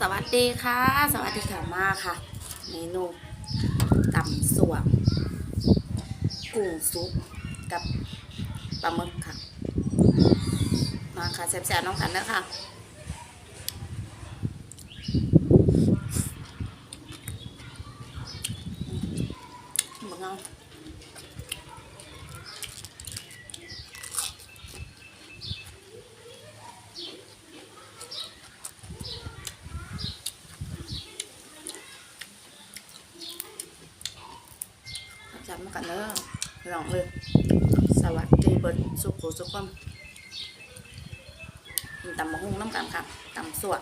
สวัสดีค่ะ สวัสดีค่ะมาค่ะ เมนูตำส่วงกุ้งซุปกับปลาหมึกค่ะ มาค่ะแซ่บๆน้องกันนะค่ะบังเอา จับมากันเด้อลองเลยสวัสดีเบิร์ดสุขุสุขความตำมะฮุ่งน้ำกันค่ะตำสวด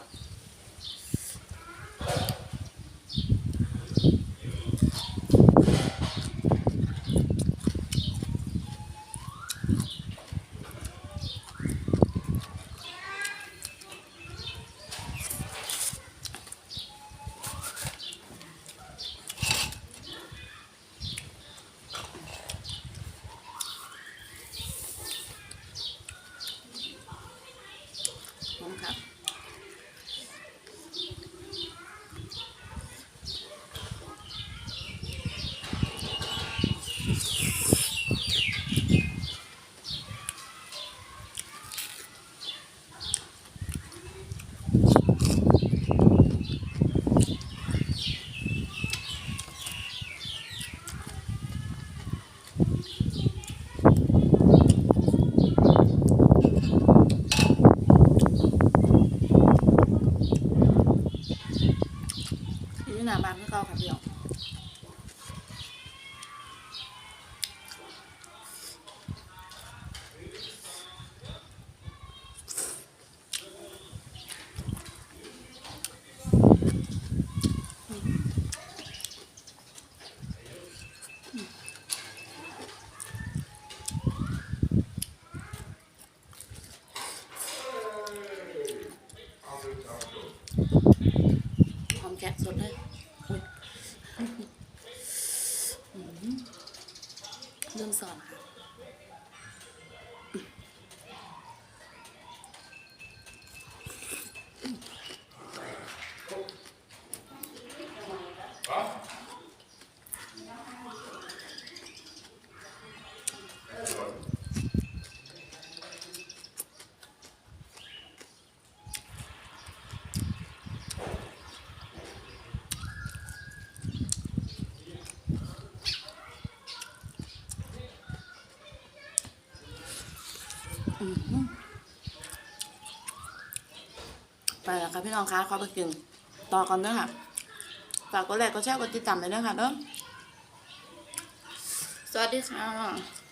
นี่หนาบานก็เก่าค่ะพี่อ๋อห กะสดเลยอุ๊ยอืมเริ่มสอนค่ะ ไปแล้วค่ะพี่น้องคะเขาไปกินต่อกันเด้อค่ะฝากกดไลค์กดแชร์กดติดตามเลยเด้อค่ะเด้อสวัสดีค่ะ